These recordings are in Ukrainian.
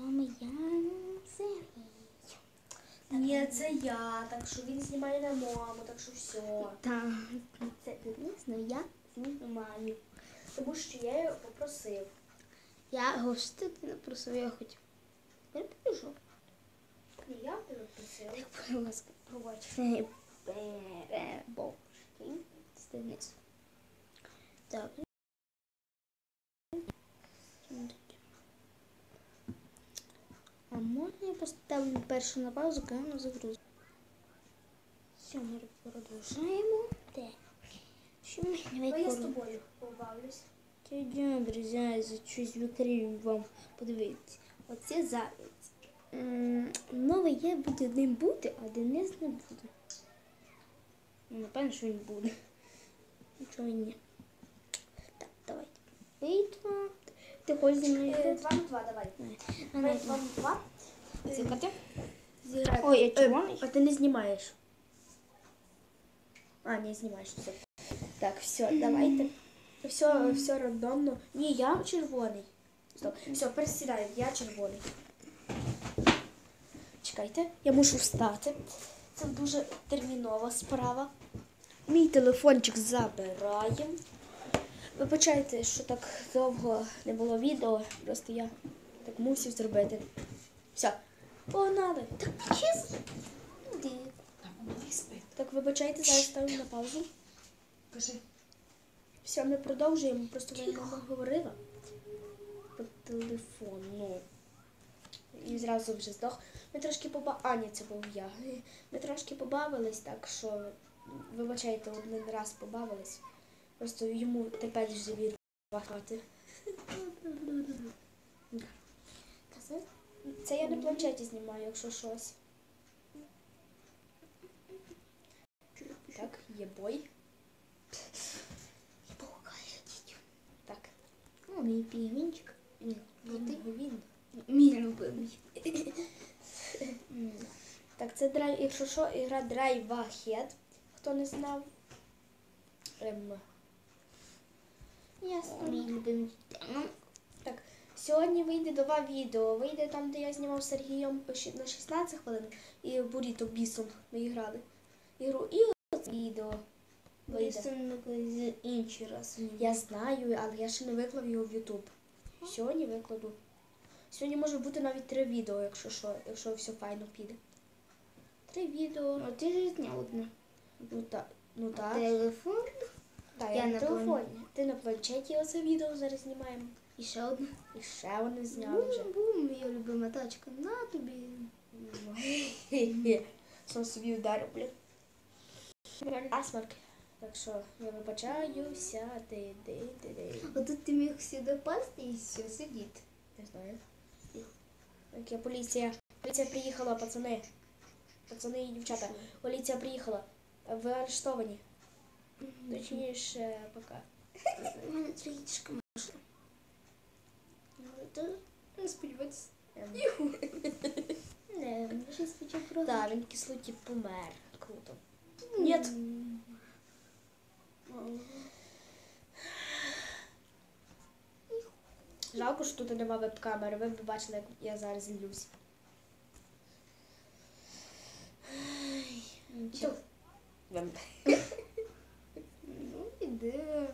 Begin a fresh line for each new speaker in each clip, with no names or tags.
вами я Сергій.
Ні, це я, так що він знімає на маму, так що все.
Так, це звісно, я знімаю.
Тому що я його попросив.
Я гостити не просив, я хотів. Я підійшов.
Ні, я тебе просив.
Будь ласка, пробачте. Перебовшки. Стенис. Так. А можна я поставлю першу на паузу, коли воно загрузить? Все, ми продовжуємо. Так. Що ми
Ну, я з тобою побавлюсь.
Це добре, зараз щось викрию вам. Подивіться. Оце заяць. Новий я буде ним бути, а Денис не буде. Ну, напевно, що він буде. Нічого ні. Так, давайте. Битва. Ти хочеш зі мною
Е,
грати?
На два, давай.
А,
Давай
ну,
на два.
Зіграти?
Зіграй.
Ой, я
Е,
червоний?
А ти не знімаєш. А, не знімаєш. Все. Так, все, давайте. Все, все рандомно. Ні, я червоний. Стоп. Все, пересідай, я червоний. Чекайте, я мушу встати. Це дуже термінова справа. Мій телефончик забираємо. Вибачайте, що так довго не було відео, просто я так мусив зробити. Все, погнали. Так, чесно. Так, вибачайте, зараз ставлю на паузу.
Кажи.
Все, ми продовжуємо. Просто моя мама говорила по телефону. І зразу вже здох. Ми трошки поба... А, ні, це був я. Ми трошки побавились, так що вибачайте, один раз побавились. Просто йому тепер вже вірю хвати. Це я на планшеті знімаю, якщо щось. Так, є бой. Так.
О, мій пігвінчик. Ні,
Він, він.
Мій любимий.
Так, це драйв, якщо що, ігра Ahead. Хто не знав. Ем,
Ясно. Мій любимий. Ну,
так, сьогодні вийде два відео. Вийде там, де я знімав з Сергієм на 16 хвилин і Буріто Бісом ми грали. Ігру і ось відео
колись інший раз.
Я знаю, але я ще не виклав його в YouTube. Сьогодні викладу. Сьогодні може бути навіть три відео, якщо що, якщо все файно піде. Три відео.
А ти ж зняв одне.
Ну так. Ну так.
Телефон.
Так,
Я
я
на
телефоні. Ти на планшеті оце відео зараз знімаємо.
І ще одне.
І ще вони зняли вже.
Бум-бум, моя любима тачка. На тобі.
Сам собі вдарив, блін. Асмарк. Так що я вибачаюся. Ти, ти, ти, ти.
А тут ти міг сюди пасти і все, сидіти.
Не знаю. Так, я поліція. Поліція приїхала, пацани. Пацани і дівчата. Поліція приїхала. Ви арештовані. Точніше, пока.
У мене трішки можна.
Не сподівайтесь.
Не, ми ще спочатку
Так, він кислоті помер. Круто. Ні. Жалко, що тут нема веб-камери. Ви б бачили, як я зараз злюсь.
Нічого. Ну, іде.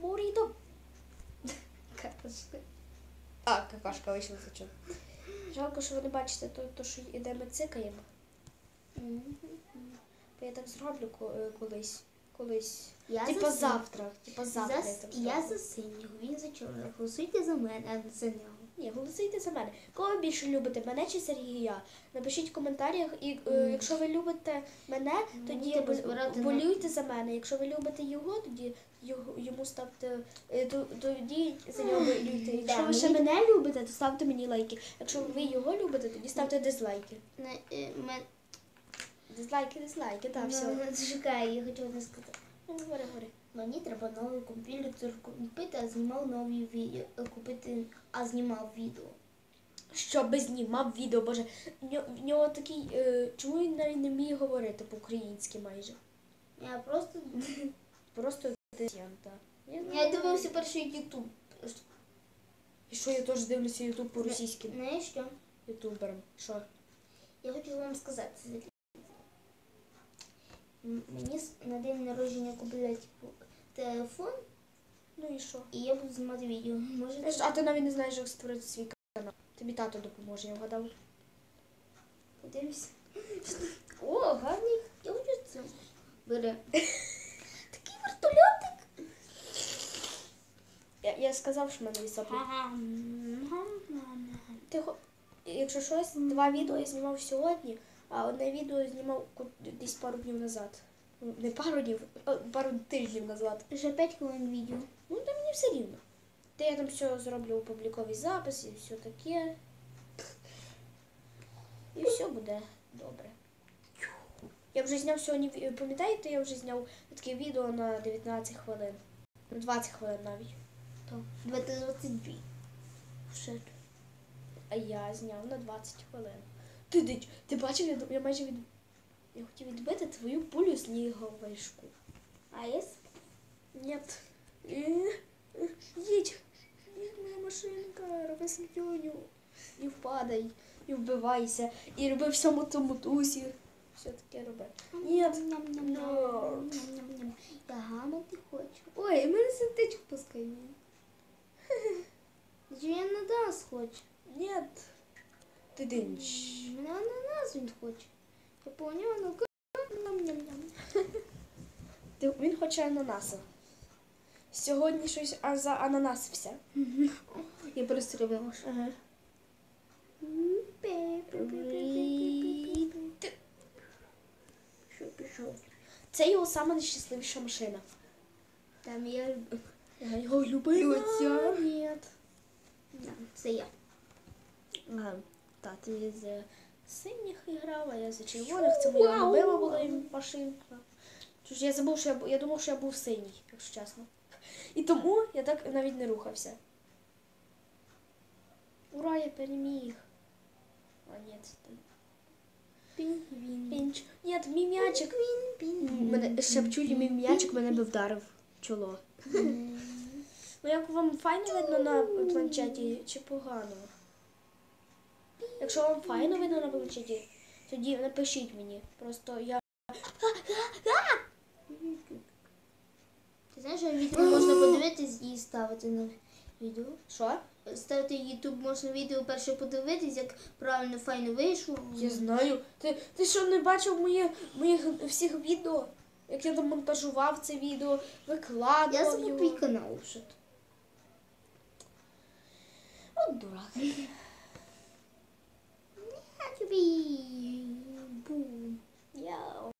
Буріто. Какашка. А, какашка вийшла за чого. Жалко, що ви не бачите то, то що іде ми цикаємо. Бо я так зроблю е, колись. Колись.
Я
типа
за
завтра. Типа завтра
За
я так
Я
зроблю.
за синього, він за чорного. Голосуйте за мене, а не за нього.
Ні, голосуйте за мене. Кого ви більше любите, мене чи Сергія? Напишіть в коментарях, і е, якщо ви любите мене, тоді
треба
бо-
збирати на-
болюйте за мене. Якщо ви любите його, тоді йому ставте е, тоді за нього болюйте. Якщо ви ще мене любите, то ставте мені лайки. Якщо ви його любите, тоді ставте дизлайки.
Не, е,
Дизлайки, дизлайки, так,
Ну,
все.
Зачекай, я хочу одне сказати.
Ну, говори, говори.
Мені треба новий комп'ютер купити, а знімав нові відео. Купити, а знімав відео.
Щоб знімав відео, боже, в нього, такий. Е, чому він навіть не вміє говорити по-українськи майже?
Я просто
Просто дизянта.
я дивився перший ютуб.
І що я теж дивлюся ютуб по російським
Знаєш що?
ютуберам. Що?
Я хочу вам сказати. Мені на день народження купили типу, телефон,
Ну і що?
і я буду знімати відео. Може,
А ти навіть не знаєш, як створити свій канал. Тобі тато допоможе, я вгадав.
подивишся. О, гарний. Я хочу це. Бере. Такий вертольотик.
Я, я сказав, що в мене. Ти хо... Якщо щось, два відео я знімав сьогодні, а одне відео я знімав десь пару днів назад. Ну, Не пару днів, а пару тижнів назад.
Вже 5 хвилин відео.
Ну, та мені все рівно. Та я там все зроблю публіковий запис і все таке. І все буде добре. Я вже зняв сьогодні, пам'ятаєте, я вже зняв таке відео на 19 хвилин. На 20 хвилин навіть.
То 22. Ще.
А я зняв на 20 хвилин. Ти, ти, ти бачив, я, я майже від... Я хотів відбити твою пулю сніговишку.
А я с-
Нет. Е, е, Їдь. Їдь, моя машинка, роби слюню. І впадай, і вбивайся, і роби всьому тому тусі. Все таке роби.
Ням-ням-ням. Я гамати хочу. Ой, мене сердечко пускає. Чи я ананас хочу?
Нет. Ти динч.
Мене ананас він хоче. Я поняла, ну.
Він хоче ананаса. Сьогодні щось за ананасився.
Я перестрибнула.
Ага.
Що пішов?
Це його найщасливіша машина.
Там я
Я його любила.
Люся.
Ні.
Да, це я.
Ага. Та ти з синіх грала, я за червоних. Це моя любима була машинка. Тож я забув, що я, я думав, що я був синій, якщо чесно. І тому я так навіть не рухався. Ура, я переміг. А ні, це там.
Пінгвін.
Пінч. Ні, мій м'ячик. Мене шепчулі мій м'ячик мене би вдарив в чоло. Ну як вам файно видно на планшеті чи погано? Якщо вам файно видно на планшеті, тоді напишіть мені. Просто я.
Ти знаєш, що відео можна подивитись і ставити на відео?
Що?
Ставити YouTube можна відео перше подивитись, як правильно файно вийшло.
Я знаю. Ти, ти що не бачив моє, моїх всіх відео? Як я там монтажував це відео, викладував
Я забув твій канал. Ти?
От дурак.
Я тобі. Бум.
Яу.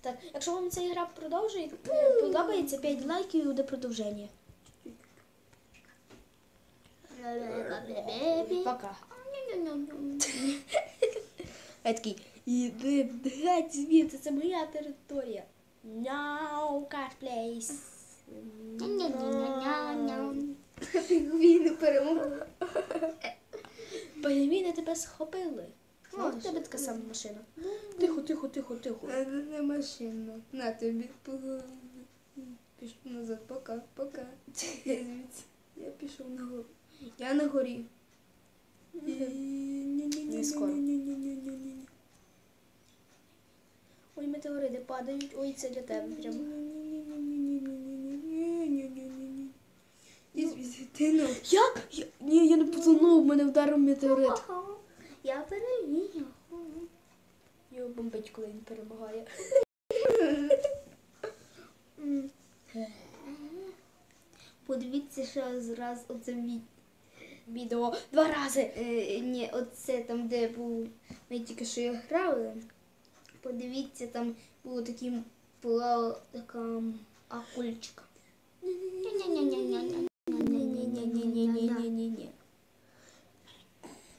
Так, якщо вам ця гра продовжує, подобається 5 лайків і буде продовження. Пока. Я такий, іди геть звідси, це моя територія. Cash place.
Пінгвіни перемогли.
Пельміни тебе схопили.
О,
Ну, в тебе така сама машина. Тихо, тихо, тихо, тихо.
Це не машина. На тобі Пішов назад. Пока, пока. Я пішов на гору. Я на горі.
Не скоро. Ой, метеорити падають. Ой, це для тебе прямо.
Ну.
Я? я ні, я не потонув, мене вдарив метеорит.
Я переміг.
Його бомбить, коли він перемагає.
Подивіться ще раз оце.
Відео два рази.
Е, ні, оце там, де був. Ми тільки що і грали. Подивіться, там було такі була така м, акульчика.
Ні-ні-ні-ні-ні-ні-ні-ні-ні-ні.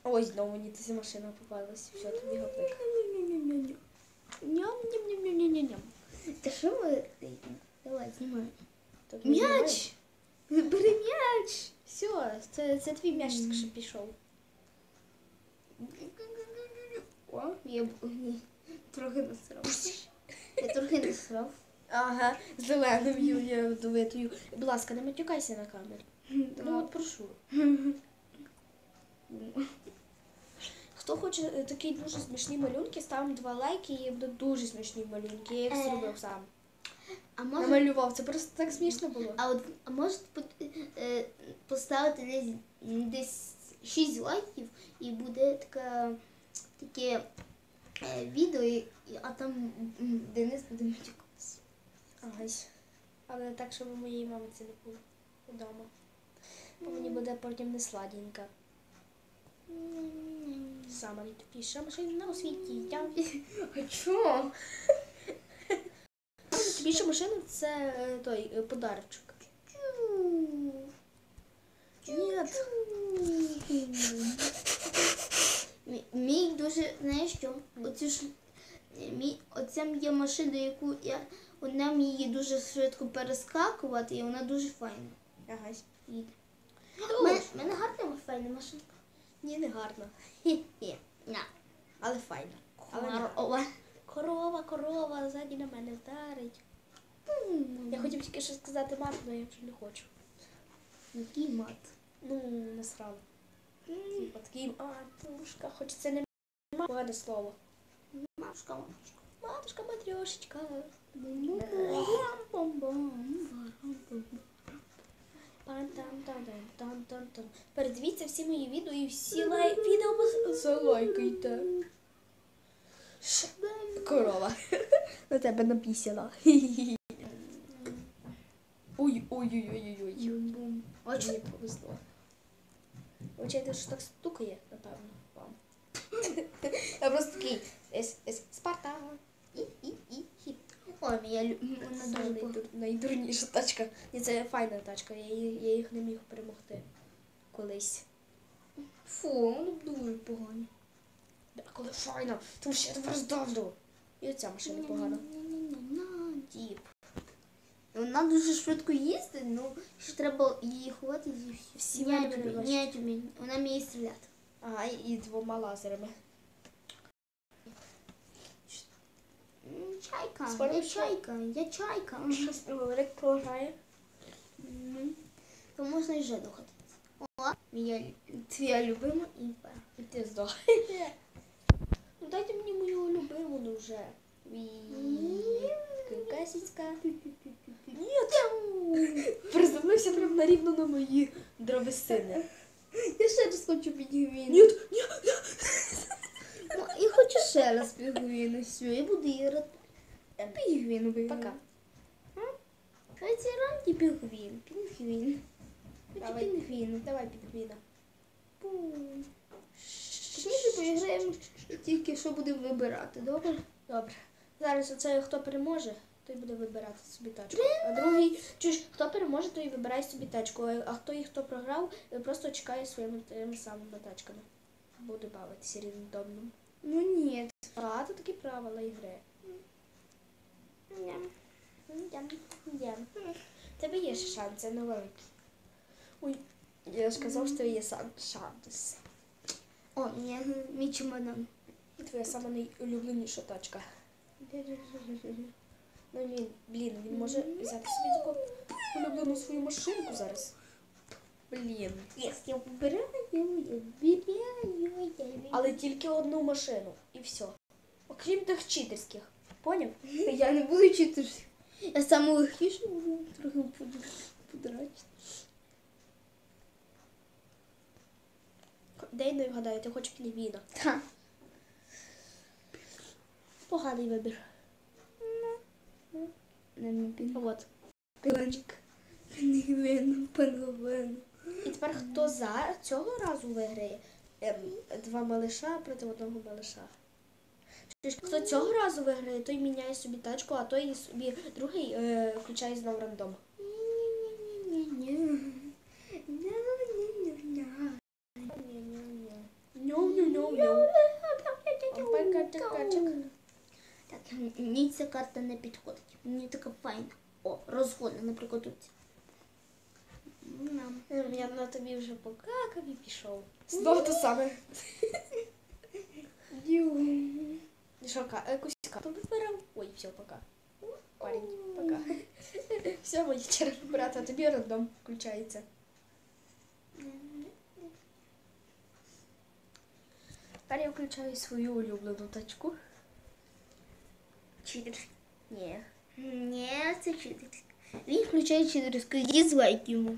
Ой, знову мені ця машина попалась. Все, тобі гоплик. Ням-ням-ням-ням-ням-ням.
Та що ви? Давай, знімай.
Тут ми
М'яч! Бери м'яч!
знімаємо. Все, це, це твій м'яч тільки що пішов.
О, я б- ні, трохи насрав. Я трохи насрав.
Ага, зеленою ядовитою. Будь ласка, не матюкайся на камеру. Ну от прошу. Хто хоче е, такі дуже смішні малюнки, ставимо два лайки і будуть дуже смішні малюнки. Я їх
Е.
зробив сам.
А може,
Намалював. Це просто так смішно було.
а от, а можете е, поставити десь, десь 6 лайків і буде така, таке відео, і- і- а там Денис буде матюкатися.
Ага. Але так, щоб у моєї мами це не було вдома. Бо мені буде потім не сладенько. Сама найтупіша машина у світі. Я
А чого?
Найбільша машина це е, той е, подарочок. Ні.
Дуже, знаєш що? Оцю ж мій, оця є машина, яку я вона вміє дуже швидко перескакувати, і вона дуже файна.
Ага.
їде. У мене, мене гарна файна машинка.
Ні, не гарно.
Хі-хі. На.
Але не.
Корова.
корова, корова, ззаді на мене вдарить. Я хотів тільки що сказати мат, але я вже не хочу.
Який мат.
Ну, насрала. Типа такий, а, пушка, хоч це не погане слово.
Машка, машка.
Матушка, матрьошечка. Передивіться всі мої відео і всі лай... відео залайкайте. Ш- Корова. На тебе напісяла. Ой, ой, ой, ой, ой, ой. Очень мені повезло. Вибачайте, що так стукає, напевно, вам. Я просто такий Спарта. І, і, і, і.
Ой, я вона дуже
найдур, найдурніша тачка. Ні, це файна тачка, я, я їх не міг перемогти колись.
Фу, воно дуже погано.
А коли файна, тому що я тебе роздавлю. І оця машина погана.
Діп. Вона дуже швидко їздить, ну ще треба її ховати і.
Всі
Ні. Вона вміє стріляти.
Ага, і двома лазерами.
Чайка, я чайка, я чайка.
Щось велик програє.
То можна і вже доходити. О, моя твоя любима імпа.
І ти здох. Ну дайте мені мою любиму ну вже. Касіцька. Ні, приземлився прямо на рівно на мої дровесини.
Я ще раз хочу підгвіну.
Ні, ні.
Ну, я хочу ще раз підгвіну. Все, я буду іграти. Я підгвіну виграю.
Пока.
Хай це пінгвін. Пінгвін.
Давай.
пінгвіну.
Давай підгвіна.
Пум. Поіграємо тільки що будемо вибирати, добре?
Добре. Зараз оце хто переможе, той буде вибирати собі тачку. А другий, чуєш, хто переможе, той вибирає собі тачку. А хто і хто програв, просто чекає своїми тими самими тачками. Буде бавитися рандомно.
Ну ні.
А, то такі правила ігри. Тебе є ще шанси невеликі. Ой, я ж казав, що є шанс.
О, ні, мій чемодан.
І твоя сама найулюбленіша тачка. Ну він, блін, він може взяти собі таку улюблену свою машинку зараз. Блін.
Єс, я вибираю, я.
Але тільки одну машину і все. Окрім тих читерських. Поняв?
Я не буду чити. Я саме легкіше буду трохи подрачити.
Дай не вгадаю, ти хочеш пінгвіна.
Та.
Поганий вибір.
Не не пін.
От.
Пінчик. Пінгвін, пінгвін.
І тепер хто за цього разу виграє? Ем, два малиша проти одного малиша. Хто цього разу виграє, той міняє собі тачку, а той собі другий е, включає знову рандом.
Так, мені ця карта не підходить. Мені така файна. О, тут.
Ем, Я на тобі вже покакав і пішов. Знову те саме.
Дю.
Що, ка- якусь карту вибирав? Ой, все, пока. парень. Пока. Все, мої черги брата, тобі рандом включається. Тепер я включаю свою улюблену тачку.
Читер.
Ні.
Ні, це читер. Він включає читерську дізлайк йому.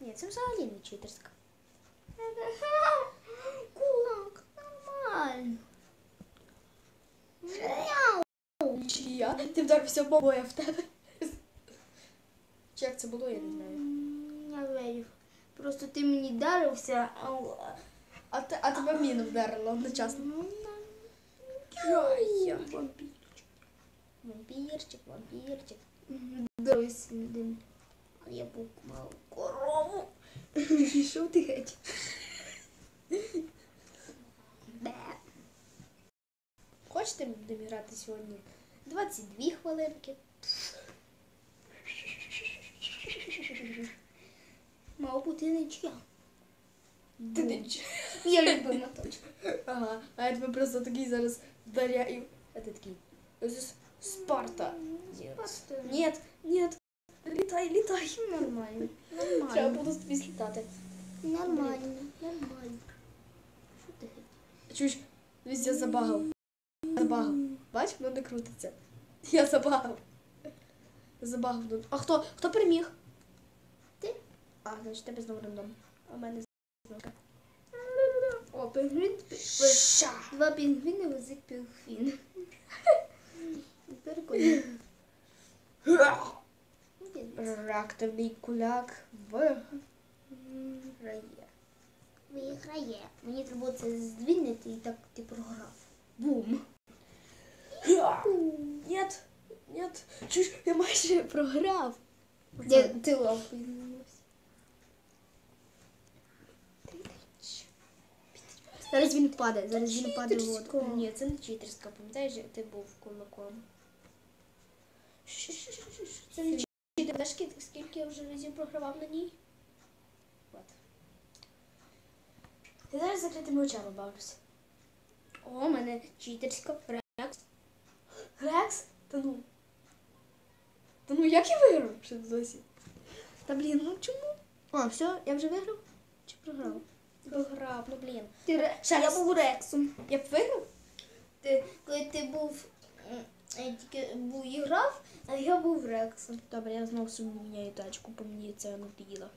Ні, це взагалі не читерська.
Кулак, нормально.
Чия? Ти вдарився я в тебе. Чи як це було, я не знаю.
М, Я вірю. Просто ти мені дарився, а
А, те, а тебе міна вдарила одночасно.
Ну,
Ай-яй. Вампірчик, вампірчик.
Дивись один. А я мав корову.
Пішов ти геть. Хочете ми будемо грати сьогодні? 22 хвилинки.
Мав бути нічия.
Ти ніч.
Я любима точка.
Ага, а я тебе просто такий зараз вдаряю. А ти такий. Спарта.
Спарта.
Нет, нет. Літай, літай.
Нормально.
Треба
Нормально.
буду тобі злітати.
Нормально. Нормально. Що ти?
Чуєш, дивись, я забагав. Забагав. Бач, воно не крутиться. Я забагав. Забагав. ну. А хто? Хто переміг?
Ти.
А, значить тебе знову рандом. А в мене знову.
О, пінгвін.
Ша.
Два пінгвіни возить пінгвін. Прикольно.
Реактивний куляк виграє.
Виграє. Мені треба це здвинути і так ти програв.
Бум. Нет, нет. Чуєш, я майже програв.
Де ти лапою Зараз він падає, зараз він падає в воду.
Ні, це не читерська. Пам'ятаєш, як ти був кулаком? Це не читер. Знаєш, скільки- я вже разів програвав на ній? От. Ти зараз закритими очами бавишся.
О, у мене читерська фрекс.
Рекс? Та ну. Та ну як я виграв ще досі? Та блін, ну чому?
О, все, я вже виграв? Чи програв?
Програв, ну блін.
Ти ре...
Ще
Я був рексом.
Я б виграв?
Ти, коли ти був, е, тільки був і грав, а я був рексом.
Добре, я знову собі міняю тачку, бо мені це надоїло.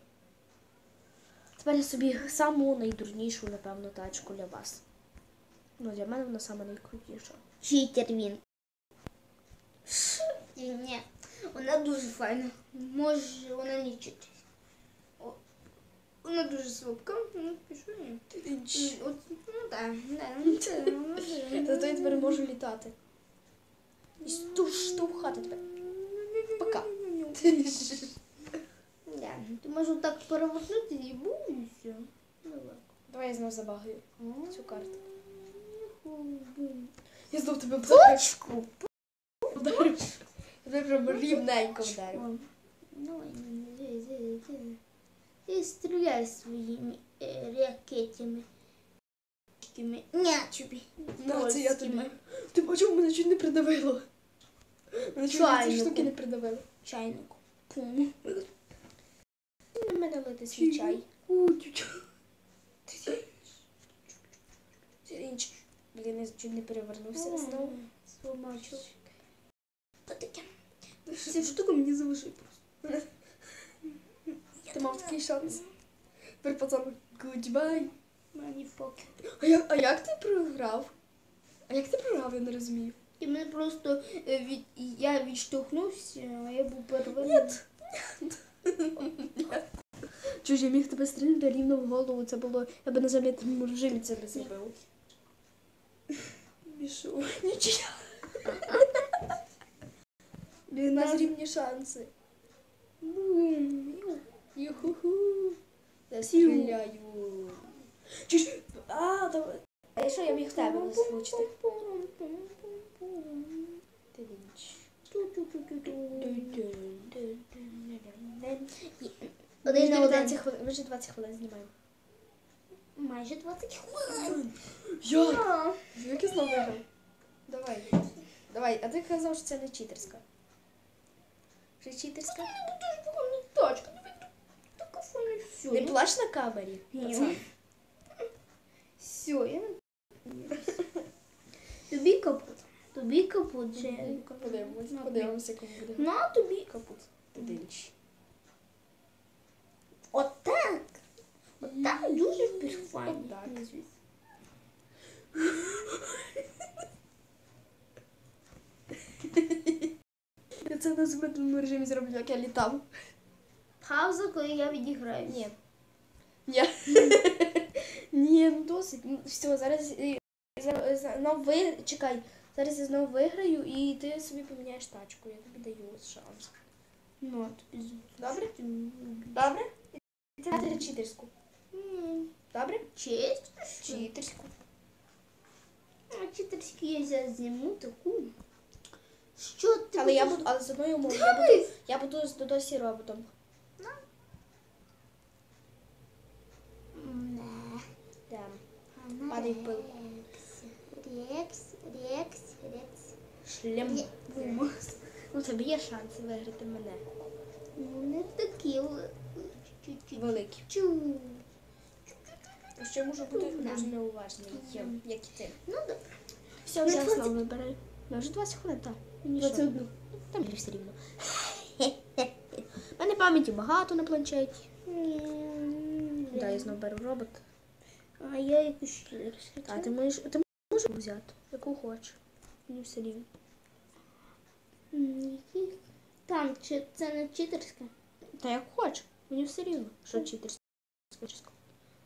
Тепер я собі саму найдурнішу, напевно, тачку для вас. Ну, для мене вона сама найкрутіша.
Читер він. Ні, ні, вона дуже файна. Може, вона не читер. Вона дуже слабка, ну пишу ні. От, ну так, да, ну ну.
Зато я тепер можу літати. І штовхати тебе. Пока.
Да, ти можеш так перевернути і і все. Давай.
Давай я знову забагаю цю карту. Я знов тебе
Точку.
Вдарив. Я тебе рівненько вдарив.
Ти стріляй своїми е, ракетами. Такими Нячубі.
На, це я тобі. Ти бачив, мене чуть не придавило. Мене чуть ці штуки не придавило.
Чайнику. Пум.
На мене лити свій чай. Блін, я чуть не перевернувся знову.
Сломачу. Ця штука мені залишить просто.
Ти мав такий шанс. Тепер пацан, goodbye.
Мені.
А як, а як ти програв? А як ти програв, я не розумію.
І мене просто е, від я відштовхнувся, а я був перевернений.
Чужі, я міг тебе стрільнути рівно в голову. Це було. Я би на це не зробив. Бішу. Нічия. У нас рівні шанси.
Бум.
Юху. Я стріляю. Чуж. А, давай. А що я міг в тебе влучити? Ти ніч. Ми
Один на один.
ми вже 20 хвилин знімаємо.
Майже 20 хвилин.
Як? Як я знову виграв? Давай. Давай, а ти казав, що це не читерська.
Така файна все.
Не плач на камері.
Ні. Все, я не Тобі капут. Тобі капут, Джері.
Подивимось,
Ну,
подивимося, кому буде.
На тобі.
Капут. Динч.
Отак. Отак дуже файно.
Отак. Я це на замедленому режимі зроблю, як я літав.
Пауза, коли я відіграю.
Ні. Ні. Ні, ну досить. Ну, Все, зараз е, за- за- знов ви. Чекай. Зараз я знову виграю і ти собі поміняєш тачку. Я тобі даю шанс.
Ну,
Добре? Добре? І ти дати читерську. Добре?
Честь?
Читерську.
А читерські я зараз зніму таку. Що ти
Але я буду, але з одною умовою. Я буду, я буду з Додосі роботом.
Не.
Да. Падай в пилку.
Рекс, рекс, рекс.
Шлем. Бум. Ну, тобі є шанс виграти мене.
Ну, не такі. але Чу.
Ще можу бути дуже неуважний, як і ти.
Ну, добре.
Все,
Ну, двадцять-
знову вибираю. Ну, вже 20 хвилин, так.
Двадцять одну.
Там все рівно. У мене пам'яті багато на планшеті. Да, я знову беру робот.
А я якусь.
А ти можеш, ти можеш взяти, яку хочеш. Мені все рівно.
Там, чи це не читерська?
Та як хочеш, мені все рівно, що читерська.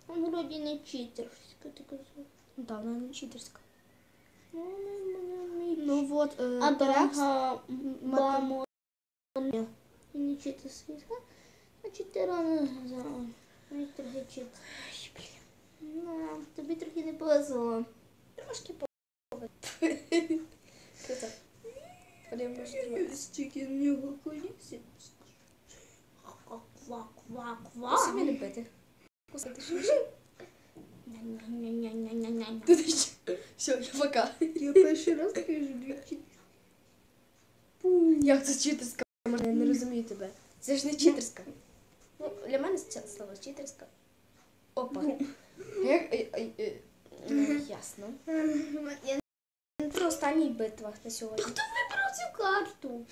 Вроді не читерська, ти казав.
Ну так, вона не читерська.
Ну,
Ну от, е,
А
Терекс,
бага,
мати-
бамо, і не читерська. А читера не знаю. Навіть трохи чит. Ну, тобі трохи не повезло.
трошки по... Круто. Подивимось, що
Стільки в нього колісі. Ква-ква-ква-ква.
Ось собі не пити. Кусати. Все, пока.
Я перший раз кажу двічі.
Як це читерська? Я не розумію тебе. Це ж не читерська. Ну, для мене це слово читерська. Опа. Як, е, ну, ясно.
Я
Про останній битвах на сьогодні.
Хто вибрав цю карту?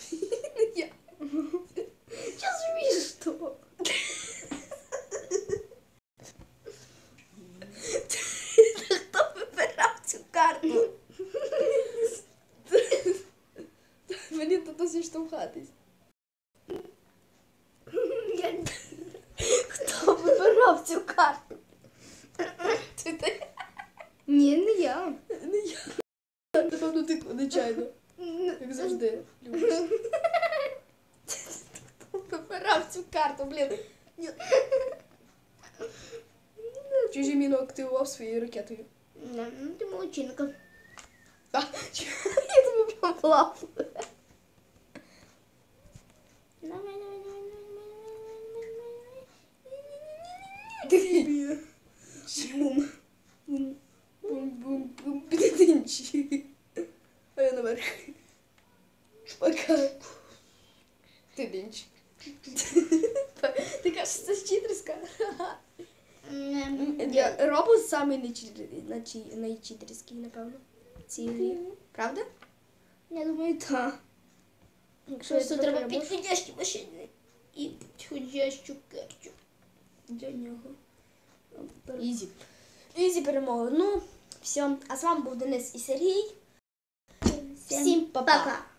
Я.
Що смішно?
Хто вибирав цю карту? Мені тут досі штовхатись.
Я-
Хто вибирав цю карту? Ти ти?
Ні, не я.
Не я. Напевно, ти нечайно. Як завжди. Любиш. Хто вибирав цю карту, блін? Ні. Чужі міну активував своєю ракетою.
Не, Ну, ти молодчинка.
А, Я тобі прям лапу.
Давай, давай, давай, давай, давай, давай,
Ти. Бум. Бум. Бум, бум, бум. Підтинчі. А я наверх. Шпака. Ти динч. Ти кажеш, це читерська?
давай. Не,
Я робот самий найчі- найчі- найчитерський, напевно. цій грі. Правда?
Я думаю, так.
Якщо
Просто треба підходящі машини і підходящу карту для нього.
Ізі. Ізі перемога. Ну, все. А з вами був Денис і Сергій. Всім па-па.